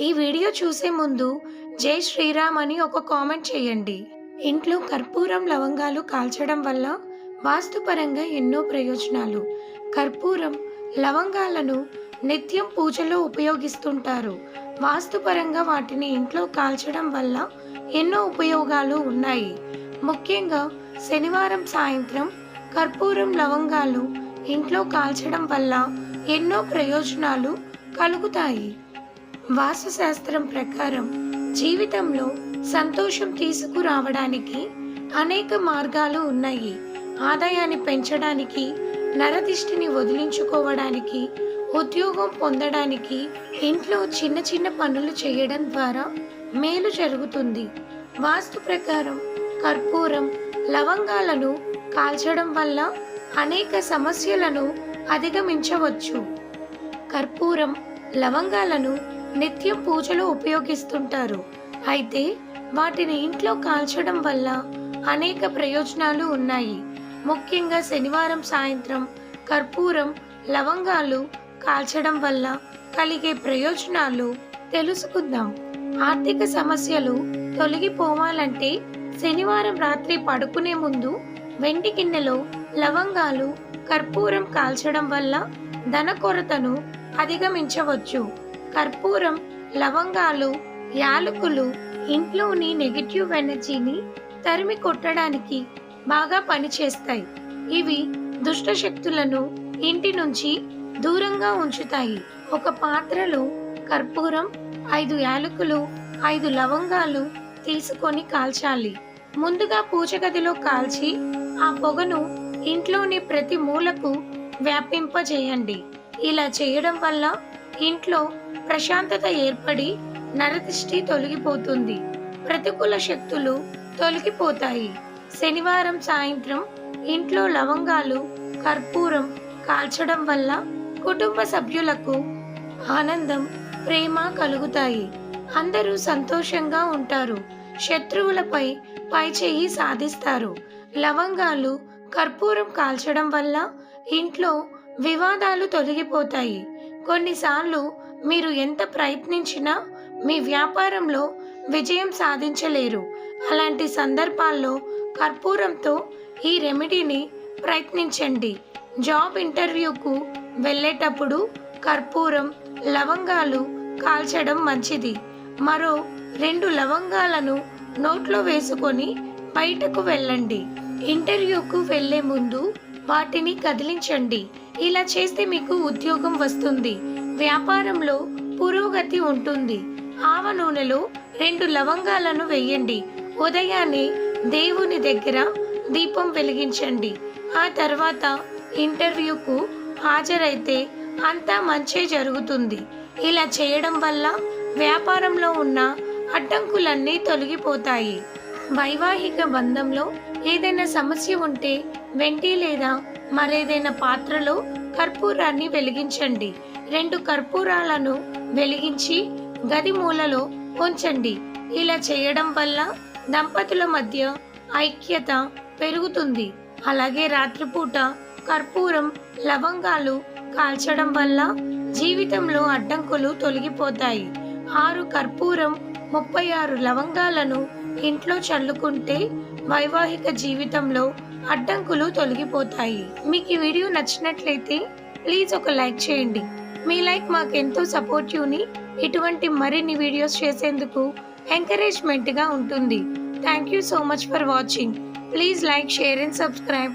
ఈ వీడియో చూసే ముందు జై శ్రీరామ్ అని ఒక కామెంట్ చేయండి. ఇంట్లో కర్పూరం లవంగాలు కాల్చడం వల్ల వాస్తుపరంగా ఎన్నో ప్రయోజనాలు. కర్పూరం లవంగాలను నిత్యం పూజలో ఉపయోగిస్తుంటారు. వాస్తుపరంగా వాటిని ఇంట్లో కాల్చడం వల్ల ఎన్నో ఉపయోగాలు ఉన్నాయి. ముఖ్యంగా శనివారం సాయంత్రం కర్పూరం లవంగాలు ఇంట్లో కాల్చడం వల్ల ఎన్నో ప్రయోజనాలు కలుగుతాయి. వాస్తుశాస్త్రం ప్రకారం జీవితంలో సంతోషం తీసుకురావడానికి అనేక మార్గాలు ఉన్నాయి. ఆదాయాన్ని పెంచడానికి నరదిష్టిని వదిలించుకోవడానికి ఉద్యోగం పొందడానికి ఇంట్లో చిన్న చిన్న పనులు చేయడం ద్వారా మేలు జరుగుతుంది. వాస్తు ప్రకారం కర్పూరం లవంగాలను కాల్చడం వల్ల అనేక సమస్యలను అధిగమించవచ్చు. కర్పూరం లవంగాలను నిత్యం పూజలో ఉపయోగిస్తుంటారు. అయితే వాటిని ఇంట్లో కాల్చడం వల్ల అనేక ప్రయోజనాలు ఉన్నాయి. ముఖ్యంగా శనివారం సాయంత్రం కర్పూరం లవంగాలు కాల్చడం వల్ల కలిగే ప్రయోజనాలు తెలుసుకుందాం. ఆర్థిక సమస్యలు తొలగిపోవాలంటే శనివారం రాత్రి పడుకునే ముందు వెండి గిన్నెలో లవంగాలు కర్పూరం కాల్చడం వల్ల ధన కొరతను అధిగమించవచ్చు. కర్పూరం లవంగాలు యాలకులు ఇంట్లోని నెగిటివ్ ఎనర్జీని తరిమి కొట్టడానికి బాగా పనిచేస్తాయి. ఇవి దుష్ట శక్తులను ఇంటి నుంచి దూరంగా ఉంచుతాయి. ఒక పాత్రలో కర్పూరం ఐదు యాలకులు ఐదు లవంగాలు తీసుకొని కాల్చాలి. ముందుగా పూజ గదిలో కాల్చి ఆ పొగను ఇంట్లోని ప్రతి మూలకు వ్యాపింపజేయండి. ఇలా చేయడం వల్ల ఇంట్లో ప్రశాంతత ఏర్పడి నరదిష్టి తొలగిపోతుంది. ప్రతికూల శక్తులు తొలగిపోతాయి. శనివారం సాయంత్రం ఇంట్లో లవంగాలు కర్పూరం కాల్చడం వల్ల కుటుంబ సభ్యులకు ఆనందం ప్రేమ కలుగుతాయి. అందరూ సంతోషంగా ఉంటారు. శత్రువులపై పై చేయి సాధిస్తారు. లవంగాలు కర్పూరం కాల్చడం వల్ల ఇంట్లో వివాదాలు తొలగిపోతాయి. కొన్నిసార్లు మీరు ఎంత ప్రయత్నించినా మీ వ్యాపారంలో విజయం సాధించలేరు. అలాంటి సందర్భాల్లో కర్పూరంతో ఈ రెమెడీని ప్రయత్నించండి. జాబ్ ఇంటర్వ్యూకు వెళ్ళేటప్పుడు కర్పూరం లవంగాలు కాల్చడం మంచిది. మరో రెండు లవంగాలను నోట్లో వేసుకొని బయటకు వెళ్ళండి. ఇంటర్వ్యూకు వెళ్ళే ముందు వాటిని కదిలించండి. ఇలా చేస్తే మీకు ఉద్యోగం వస్తుంది. వ్యాపారంలో పురోగతి ఉంటుంది. ఆవ నూనెలో రెండు లవంగాలను వేయండి. ఉదయాన్నే దేవుని దగ్గర దీపం వెలిగించండి. ఆ తర్వాత ఇంటర్వ్యూకు హాజరైతే అంతా మంచే జరుగుతుంది. ఇలా చేయడం వల్ల వ్యాపారంలో ఉన్న అడ్డంకులన్నీ తొలగిపోతాయి. వైవాహిక బంధంలో ఏదైనా సమస్య ఉంటే వెంటి లేదా మరేదైనా పాత్రలో కర్పూరాన్ని వెలిగించండి. రెండు కర్పూరాలను వెలిగించి గది మూలలో ఉంచండి. ఇలా చేయడం వల్ల దంపతుల మధ్య ఐక్యత పెరుగుతుంది. అలాగే రాత్రిపూట కర్పూరం లవంగాలు కాల్చడం వల్ల జీవితంలో అడ్డంకులు తొలగిపోతాయి. ఆరు కర్పూరం ముప్పై ఆరు లవంగాలను ఇంట్లో చల్లుకుంటే వైవాహిక జీవితంలో అడ్డంకులు తొలగిపోతాయి. మీకు ఈ వీడియో నచ్చినట్లయితే ప్లీజ్ ఒక లైక్ చేయండి. మీ లైక్ మాకు ఎంతో సపోర్టివ్ని ఇటువంటి మరిన్ని వీడియోస్ చేసేందుకు ఎంకరేజ్మెంట్గా ఉంటుంది. Thank you so much for watching. Please like share and subscribe.